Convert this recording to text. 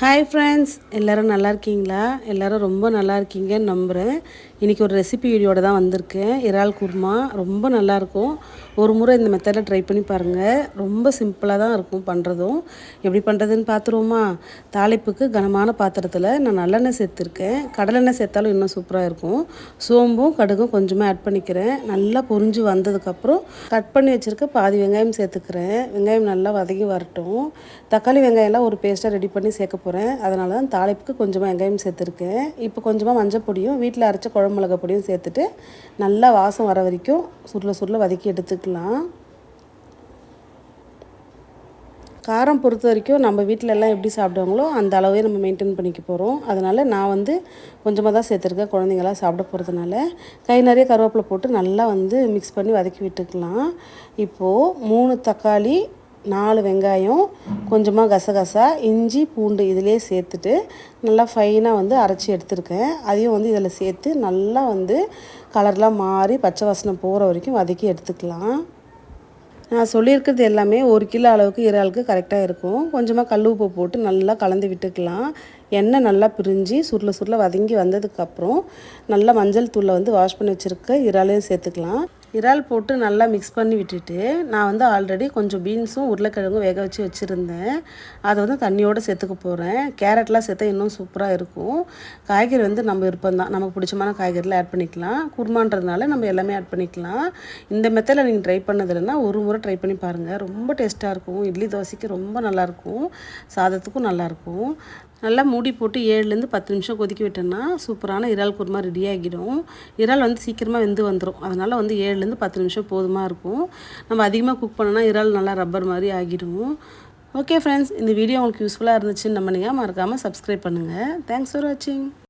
Hi friends எல்லோரும் நல்லா இருக்கீங்களா? எல்லோரும் ரொம்ப நல்லா இருக்கீங்கன்னு நம்புகிறேன் இன்றைக்கி ஒரு ரெசிபி வீடியோட தான் வந்திருக்கேன். இறால் குருமா ரொம்ப நல்லாயிருக்கும் ஒரு முறை இந்த மெத்தடில் ட்ரை பண்ணி பாருங்கள் ரொம்ப சிம்பிளாக தான் இருக்கும் பண்ணுறதும் எப்படி பண்ணுறதுன்னு பார்த்துருவோமா தாளிப்புக்கு கனமான பாத்திரத்தில் நான் நல்லெண்ணெய் சேர்த்துருக்கேன். கடலெண்ணெய் சேர்த்தாலும் இன்னும் சூப்பராக இருக்கும். சோம்பும் கடுகும் கொஞ்சமாக ஆட் பண்ணிக்கிறேன். நல்லா பொரிஞ்சு வந்ததுக்கப்புறம் கட் பண்ணி வச்சுருக்க பாதி வெங்காயம் சேர்த்துக்கிறேன். வெங்காயம் நல்லா வதங்கி வரட்டும். தக்காளி வெங்காயம்லாம் ஒரு பேஸ்ட்டாக ரெடி பண்ணி சேர்க்க போகிறேன் அதனால தான் தாளிப்புக்கு கொஞ்சமாக வெங்காயம் சேர்த்துருக்கேன். இப்போ கொஞ்சமாக மஞ்சள் பொடியும் வீட்டில் அரைச்ச குழம்பு மிளகா பொடியும் சேர்த்துட்டு நல்லா வாசம் வர வரைக்கும் சுருள சுருளை வதக்கி எடுத்துக்கலாம். காரம் பொறுத்த வரைக்கும் நம்ம வீட்டில் எல்லாம் எப்படி சாப்பிடுவாங்களோ அந்த அளவே நம்ம மெயின்டைன் பண்ணிக்க போகிறோம் அதனால் நான் வந்து கொஞ்சமாக தான் சேர்த்துருக்கேன். குழந்தைங்களாம் சாப்பிட போகிறதுனால கை நிறைய கருவேப்பிலை போட்டு நல்லா வந்து மிக்ஸ் பண்ணி வதக்கி விட்டுக்கலாம். இப்போது மூணு தக்காளி நாலு வெங்காயம் கொஞ்சமாக கசகசா இஞ்சி பூண்டு இதிலே சேர்த்துட்டு நல்லா ஃபைனாக வந்து அரைச்சி எடுத்துருக்கேன். அதையும் வந்து இதில் சேர்த்து நல்லா வந்து கலர்லாம் மாறி பச்சை வாசனை போகிற வரைக்கும் வதக்கி எடுத்துக்கலாம். நான் சொல்லியிருக்கிறது எல்லாமே ஒரு கிலோ அளவுக்கு இறாலுக்கு கரெக்டாக இருக்கும். கொஞ்சமாக கல் உப்பு போட்டு நல்லா கலந்து விட்டுக்கலாம். எண்ணெய் நல்லா பிரிஞ்சு சுருள சுருள வதங்கி வந்ததுக்கப்புறம் நல்லா மஞ்சள் தூளை வந்து வாஷ் பண்ணி வச்சுருக்க இறாலையும் சேர்த்துக்கலாம். இறால் போட்டு நல்லா மிக்ஸ் பண்ணி விட்டுட்டு நான் வந்து ஆல்ரெடி கொஞ்சம் பீன்ஸும் உருளைக்கிழங்கும் வேக வச்சு வச்சுருந்தேன். அதை வந்து தண்ணியோடு சேர்த்துக்க போகிறேன் கேரட்லாம் சேர்த்தா இன்னும் சூப்பராக இருக்கும். காய்கறி வந்து நம்ம விருப்பம் தான். நமக்கு பிடிச்சமான காய்கறிலாம் ஆட் பண்ணிக்கலாம். குருமான்றதுனால நம்ம எல்லாமே ஆட் பண்ணிக்கலாம். இந்த மெத்தடில் நீங்கள் ட்ரை பண்ணதில்லைன்னா ஒரு முறை ட்ரை பண்ணி பாருங்கள் ரொம்ப டேஸ்ட்டாக இருக்கும். இட்லி தோசைக்கு ரொம்ப நல்லாயிருக்கும் சாதத்துக்கும் நல்லாயிருக்கும் நல்லா மூடி போட்டு ஏழுலேருந்து பத்து நிமிஷம் கொதிக்க விட்டோன்னா சூப்பரான இறால் குருமா ரெடி ஆகிடும். இறால் வந்து சீக்கிரமாக வெந்து வந்துடும் அதனால் வந்து ஏழுலேருந்து பத்து நிமிஷம் போதுமாக இருக்கும். நம்ம அதிகமாக குக் பண்ணோன்னா இறால் நல்லா ரப்பர் மாதிரி ஆகிடும். ஓகே ஃப்ரெண்ட்ஸ் இந்த வீடியோ உங்களுக்கு யூஸ்ஃபுல்லாக இருந்துச்சுன்னு நம்ம நீங்கள் மறக்காமல் சப்ஸ்கிரைப் பண்ணுங்கள் தேங்க்ஸ் ஃபார் வாட்சிங்